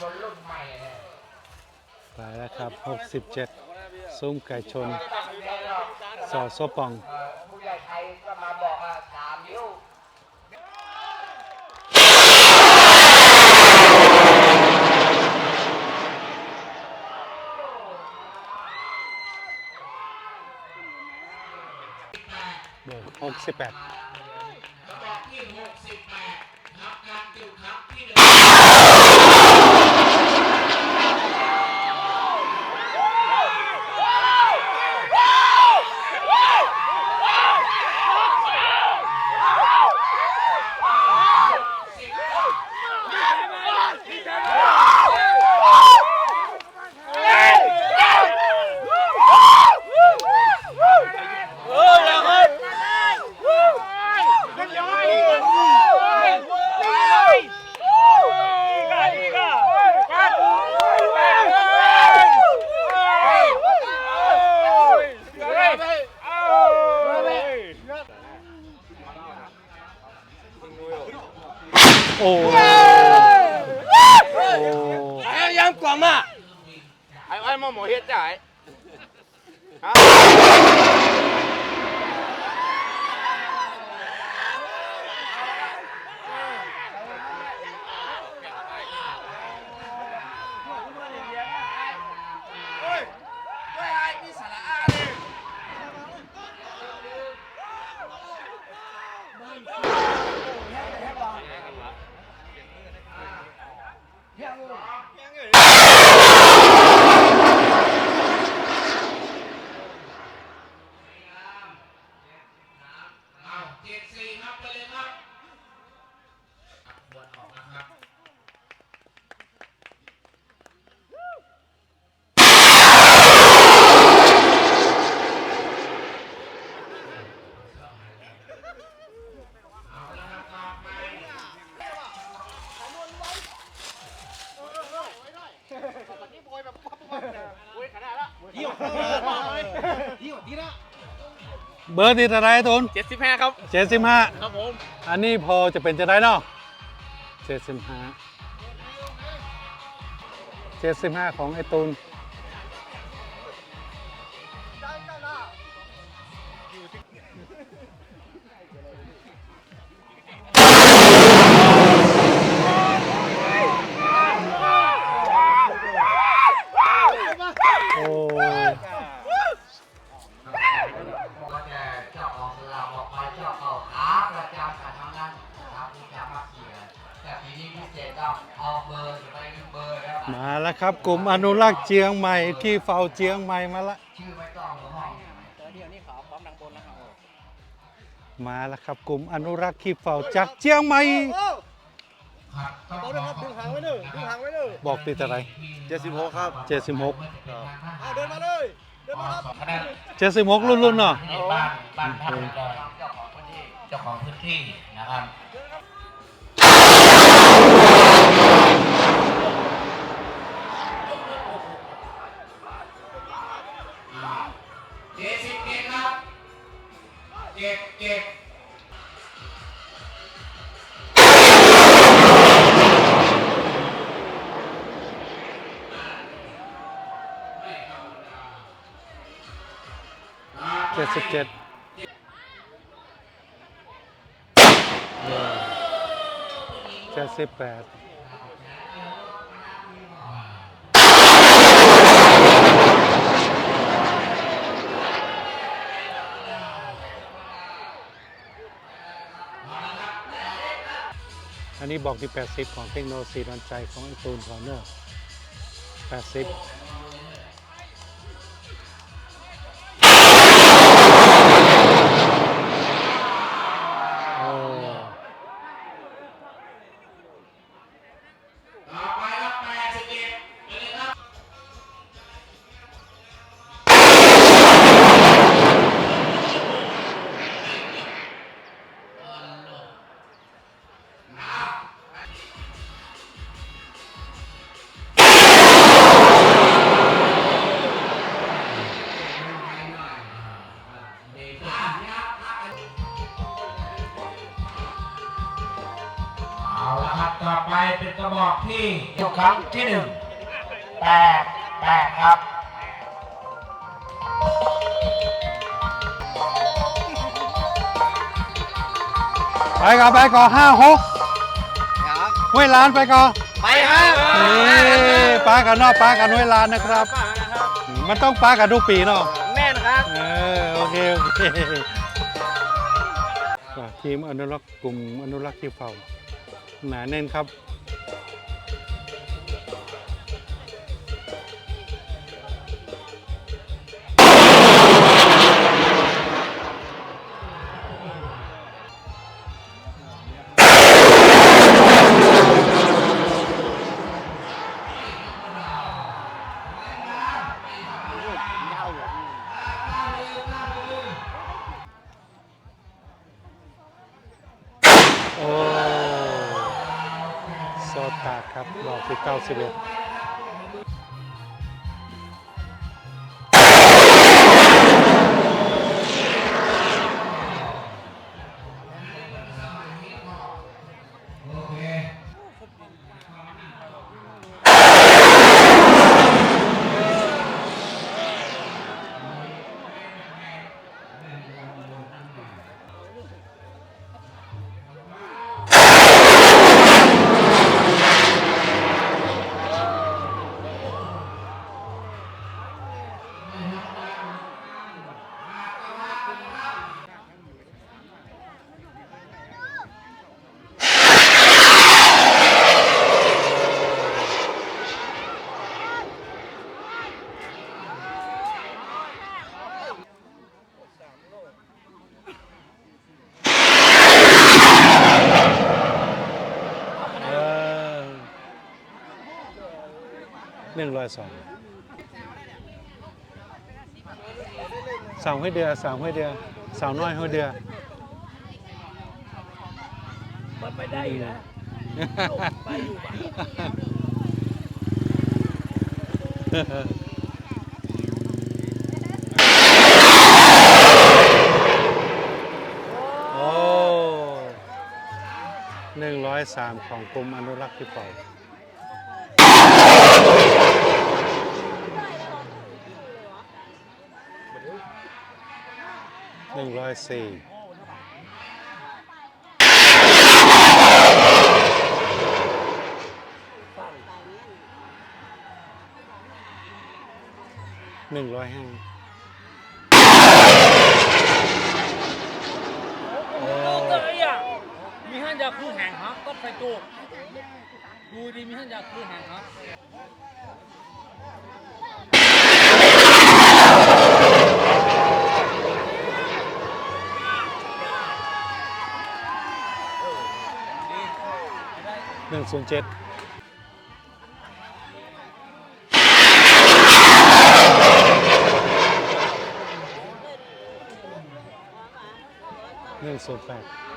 ยนต์รุ่นใหม่เนี่ยไปแล้วครับ 67 ซุ้มไก่ชน สอโซปอง เอ่อผู้ใหญ่ไทยก็มาบอกว่าสามนิ้วเบอร์68 แบบที่หกสิบแปดครับการจุดครับที่หนึ่ง โอ้ไอ้ยังกว่ามาไอ้ไอ้หมอหมอเฮ็ดจ่าย เบอร์ติดอะไรตุนเจ็ดสิบห้าครับ75ครับผม อันนี้พอจะเป็นจะได้เนาะ75 75ของไอ้ตุน ครับ กลุ่มอนุรักษ์เจียงใหม่ที่เฝ้าเจียงใหม่มาละชื่อไม่ต้องหรอห้องมาแล้วครับ กลุ่มอนุรักษ์ขี้เฝ้าจากเจียงใหม่ครับต้องเอาเลยครับดึงหางไว้หนึ่งดึงหางไว้หนึ่งบอกติดอะไรเจ็ดสิบหกครับ 76 เอาเดินมาเลย เดินมาครับคณะ76รุ่นๆเนาะ บ้านบ้านพักเจ้าของพื้นที่เจ้าของพื้นที่นะครับ เเจ็ดสิบเจ็ดเจ็ดสิบแปด อันนี้บอกที่ 80 ของเทคโนโลยีดอนใจของไอตูนคอร์เนอร์ 80 กครั้งที่หนึ่งแตกแตกครับไปก่อนไปก่อนห้าหกครับห้วยล้านไปก่อนไปครับนี่ปลากันเนอกปลากันห้วยล้านนะครับ มันต้องปลากันทุกปีเนาะแม่นครับเออโอเคโอเคอะทีมอนุรักษ์กลุ่มอนุรักษ์ที่เฝ้าหนาแน่นครับ โอ้โซตาครับรอบที่91 สาวน้อยให้เดือมันไปได้นะไปอยู่บ้านโอ้หนึ่งร้อยสามของกรมอนุรักษ์ที่เป่า หนึ่งร้อยสี่หนึ่งร้อยห้าเอ้ยมีท่านจะคือแห่งฮะก็ไปจูดูดีมีท่านจะคือแห่งฮะ หนึ่งศูนย์เจ็ดหนึ่งศูนย์แปด